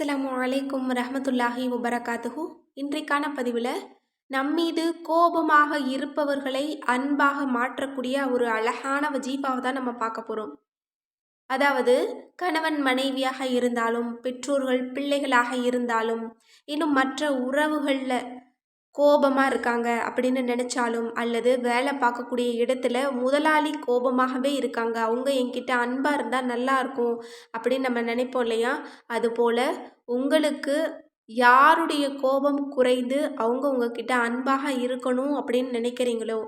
அஸ்லாம் வலைக்கும் ரஹமத்துல்லாஹி வபரகாத்துஹு. இன்றைக்கான பதிவில் நம்மீது கோபமாக இருப்பவர்களை அன்பாக மாற்றக்கூடிய ஒரு அழகான வஜீஃபாவை தான் நம்ம பார்க்க போகிறோம் அதாவது கணவன் மனைவியாக இருந்தாலும் பெற்றோர்கள் பிள்ளைகளாக இருந்தாலும் இன்னும் மற்ற உறவுகளில் கோபமாக இருக்காங்க அப்படின்னு நினச்சாலும் அல்லது வேலை பார்க்கக்கூடிய இடத்துல முதலாளி கோபமாகவே இருக்காங்க. அவங்க என்கிட்ட அன்பாக இருந்தால் நல்லாயிருக்கும் அப்படின்னு நம்ம நினைப்போம் இல்லையா? அதுபோல் உங்களுக்கு யாருடைய கோபம் குறைந்து அவங்க உங்ககிட்ட அன்பாக இருக்கணும் அப்படின்னு நினைக்கிறீங்களோ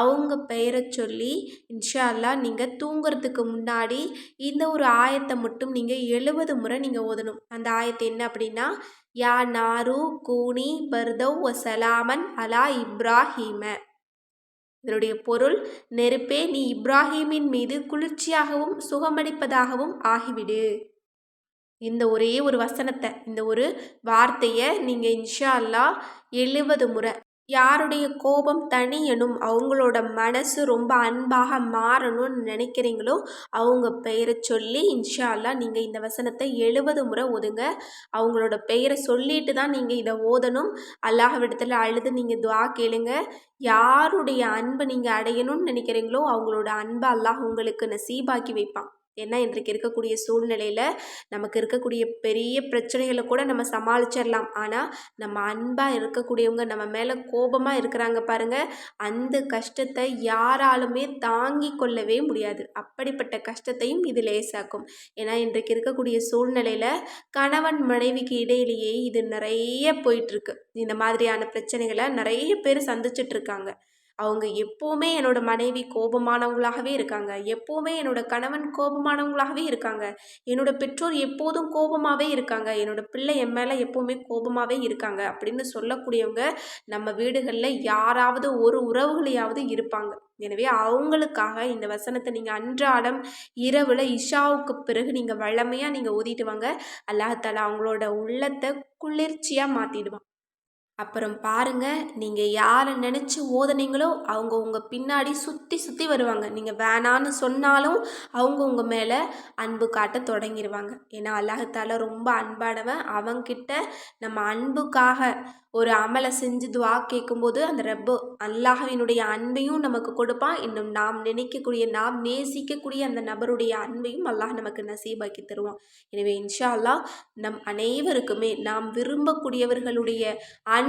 அவங்க பெயரை சொல்லி இன்ஷா அல்லா நீங்கள் தூங்குறதுக்கு முன்னாடி இந்த ஒரு ஆயத்தை மட்டும் நீங்கள் எழுபது முறை நீங்கள் ஓதணும். அந்த ஆயத்தை என்ன அப்படின்னா யா நாரு கூனி பர்தவ் வசலாமன் அலா இப்ராஹீம. இதனுடைய பொருள் நெருப்பே நீ இப்ராஹிமின் மீது குளிர்ச்சியாகவும் சுகமளிப்பதாகவும் ஆகிவிடு. இந்த ஒரே ஒரு வசனத்தை இந்த ஒரு வார்த்தையை நீங்கள் இன்ஷா அல்லா எழுபது முறை யாருடைய கோபம் தனியனும் அவங்களோட மனசு ரொம்ப அன்பாக மாறணும்னு நினைக்கிறீங்களோ? அவங்க பெயரை சொல்லி இன்ஷா அல்லா நீங்கள் இந்த வசனத்தை எழுபது முறை ஓதுங்க அவங்களோட பெயரை சொல்லிட்டு தான் நீங்கள் இதை ஓதணும். அல்லாஹ்விடத்தில் அழுது நீங்கள் துவா கேளுங்க. யாருடைய அன்பை நீங்கள் அடையணும்னு நினைக்கிறீங்களோ அவங்களோட அன்பை அல்லாஹ் உங்களுக்கு நசீபாக்கி வைப்பான். ஏன்னா இன்றைக்கு இருக்கக்கூடிய சூழ்நிலையில் நமக்கு இருக்கக்கூடிய பெரிய பிரச்சனைகளை கூட நம்ம சமாளிச்சிடலாம் ஆனால் நம்ம அன்பாக இருக்கக்கூடியவங்க நம்ம மேலே கோபமாக இருக்கிறாங்க பாருங்கள் அந்த கஷ்டத்தை யாராலுமே தாங்கி கொள்ளவே முடியாது. அப்படிப்பட்ட கஷ்டத்தையும் இது லேசாக்கும். ஏன்னா இன்றைக்கு இருக்கக்கூடிய சூழ்நிலையில் கணவன் மனைவிக்கு இடையிலேயே இது நிறைய போயிட்டுருக்கு இந்த மாதிரியான பிரச்சனைகளை நிறைய பேர் சந்திச்சிட்ருக்காங்க அவங்க எப்போவுமே என்னோடய மனைவி கோபமானவங்களாகவே இருக்காங்க. எப்போவுமே என்னோடய கணவன் கோபமானவங்களாகவே இருக்காங்க. என்னோடய பெற்றோர் எப்போதும் கோபமாகவே இருக்காங்க. என்னோடய பிள்ளை என் மேலே எப்போவுமே கோபமாகவே இருக்காங்க அப்படின்னு சொல்லக்கூடியவங்க நம்ம வீடுகளில் யாராவது ஒரு உறவுகளையாவது இருப்பாங்க. எனவே அவங்களுக்காக இந்த வசனத்தை நீங்கள் அன்றாடம் இரவில் இஷாவுக்கு பிறகு நீங்கள் வழமையாக நீங்கள் ஓதிட்டு வாங்க. அல்லாஹால அவங்களோட உள்ளத்தை குளிர்ச்சியாக மாற்றிடுவான் அப்புறம் பாருங்கள் நீங்கள் யாரை நினச்சி ஓதுனீங்களோ அவங்க உங்கள் பின்னாடி சுற்றி சுற்றி வருவாங்க. நீங்கள் வேணான்னு சொன்னாலும் அவங்க உங்கள் மேலே அன்பு காட்ட தொடங்கிடுவாங்க ஏன்னா அல்லாஹால ரொம்ப அன்பானவன். அவங்கிட்ட நம்ம அன்புக்காக ஒரு அமலை செஞ்சு துவா கேட்கும்போது அந்த ரப்பு அல்லாஹவினுடைய அன்பையும் நமக்கு கொடுப்பான். இன்னும் நாம் நினைக்கக்கூடிய நாம் நேசிக்கக்கூடிய அந்த நபருடைய அன்பையும் அல்லாஹ் நமக்கு நசீபாக்கி தருவான். எனவே இன்ஷா அல்லாஹ் நம் அனைவருக்குமே நாம் விரும்பக்கூடியவர்களுடைய அன்பு